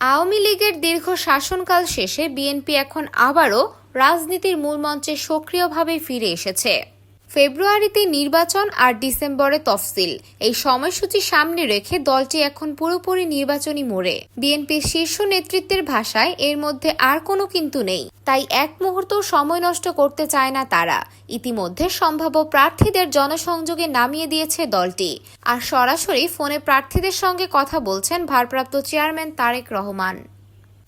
আওয়ামী লীগের দীর্ঘ শাসনকাল শেষে বিএনপি এখন আবারও রাজনীতির মূলমঞ্চে সক্রিয়ভাবে ফিরে এসেছে। ফেব্রুয়ারিতে নির্বাচন আর ডিসেম্বরে তফসিল। এই সময়সূচি সামনে রেখে দলটি এখন পুরোপুরি নির্বাচনী মোড়ে। বিএনপির শীর্ষ নেতৃত্বের ভাষায় এর মধ্যে আর কোনো কিন্তু নেই। তাই এক মুহূর্ত সময় নষ্ট করতে চায় না তারা। ইতিমধ্যে সম্ভাব্য প্রার্থীদের জনসংযোগে নামিয়ে দিয়েছে দলটি। আর সরাসরি ফোনে প্রার্থীদের সঙ্গে কথা বলছেন ভারপ্রাপ্ত চেয়ারম্যান তারেক রহমান।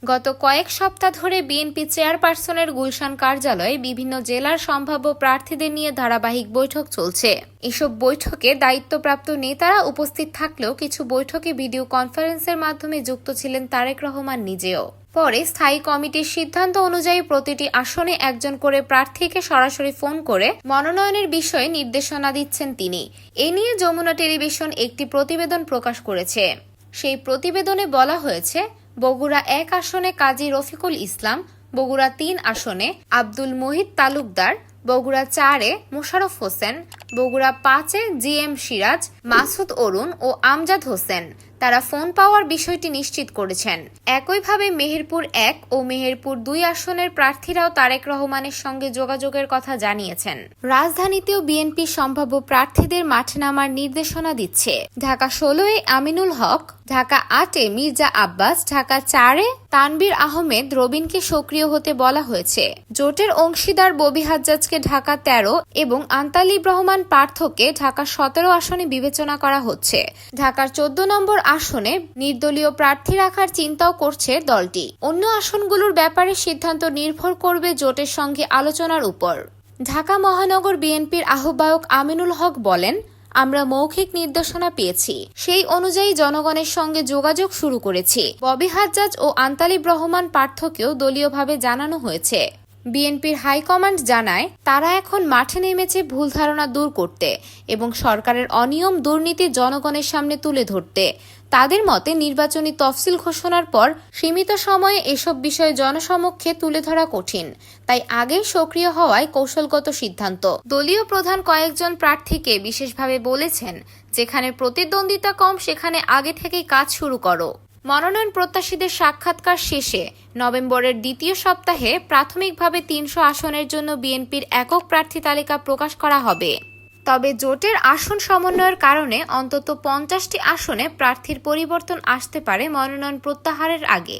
গত কয়েক সপ্তাহ ধরে বিএনপি চেয়ারপারসনের গুলশান কার্যালয়ে বিভিন্ন জেলার সম্ভাব্য প্রার্থীদের নিয়ে ধারাবাহিক বৈঠক চলছে। এসব বৈঠকে দায়িত্বপ্রাপ্ত নেতারা উপস্থিত থাকলেও কিছু বৈঠকে ভিডিও কনফারেন্সের মাধ্যমে যুক্ত ছিলেন তারেক রহমান নিজেও। পরে স্থায়ী কমিটির সিদ্ধান্ত অনুযায়ী প্রতিটি আসনে একজন করে প্রার্থীকে সরাসরি ফোন করে মনোনয়নের বিষয়ে নির্দেশনা দিচ্ছেন তিনি। এ নিয়ে যমুনা টেলিভিশন একটি প্রতিবেদন প্রকাশ করেছে। সেই প্রতিবেদনে বলা হয়েছে বগুড়া এক আসনে কাজী রফিকুল ইসলাম, বগুড়া তিন আসনে আব্দুল মোহিত তালুকদার, বগুড়া চারে মোশারফ হোসেন, বগুড়া পাঁচে জি এম সিরাজ, মাসুদ অরুণ ও আমজাদ হোসেন। তারা ফোন পাওয়ার বিষয়টি নিশ্চিত করেছেন। একইভাবে মেহেরপুর এক ও মেহেরপুর দুই আসনের প্রার্থীরাও তারেক রহমানের সঙ্গে যোগাযোগের কথা জানিয়েছেন। রাজধানীতেও বিএনপি সম্ভাব্য প্রার্থীদের মাঠে নামার নির্দেশনা দিচ্ছে। ঢাকা ষোলোয় আমিনুল হক ঢাকা আটে মির্জা আব্বাস, ঢাকা চারে তানবীর আহমেদ রবিনকে সক্রিয় হতে বলা হয়েছে। জোটের অংশীদার ববি হাজ্জাজকে ঢাকা তেরো এবং আন্তালিব রহমান পার্থকে ঢাকা সতেরো আসনে বিবেচনা করা হচ্ছে। ঢাকার চোদ্দ নম্বর আসনে নির্দলীয় প্রার্থী রাখার চিন্তাও করছে দলটি। অন্য আসনগুলোর ব্যাপারে সিদ্ধান্ত নির্ভর করবে জোটের সঙ্গে আলোচনার উপর। ঢাকা মহানগর বিএনপির আহ্বায়ক আমিনুল হক বলেন আমরা মৌখিক নির্দেশনা পেয়েছি। সেই অনুযায়ী জনগণের সঙ্গে যোগাযোগ শুরু করেছি। ববি হাজ্জাজ ও আন্তালিব রহমান পার্থকেও দলীয়ভাবে জানানো হয়েছে। বিএনপির হাইকমান্ড জানায়, তারা এখন মাঠে নেমেছে ভুল ধারণা দূর করতে এবং সরকারের অনিয়ম দুর্নীতি জনগণের সামনে তুলে ধরতে। তাদের মতে, নির্বাচনী তফসিল ঘোষণার পর সীমিত সময়ে এসব বিষয়ে জনসমক্ষে তুলে ধরা কঠিন। তাই আগেই সক্রিয় হওয়ায় কৌশলগত সিদ্ধান্ত। দলীয় প্রধান কয়েকজন প্রার্থীকে বিশেষভাবে বলেছেন, যেখানে প্রতিদ্বন্দ্বিতা কম, সেখানে আগে থেকেই কাজ শুরু করো। মনোনয়ন প্রত্যাশীদের সাক্ষাৎকার শেষে নভেম্বরের দ্বিতীয় সপ্তাহে প্রাথমিকভাবে তিনশো আসনের জন্য বিএনপির একক প্রার্থী তালিকা প্রকাশ করা হবে। তবে জোটের আসন সমন্বয়ের কারণে অন্তত পঞ্চাশটি আসনে প্রার্থীর পরিবর্তন আসতে পারে মনোনয়ন প্রত্যাহারের আগে।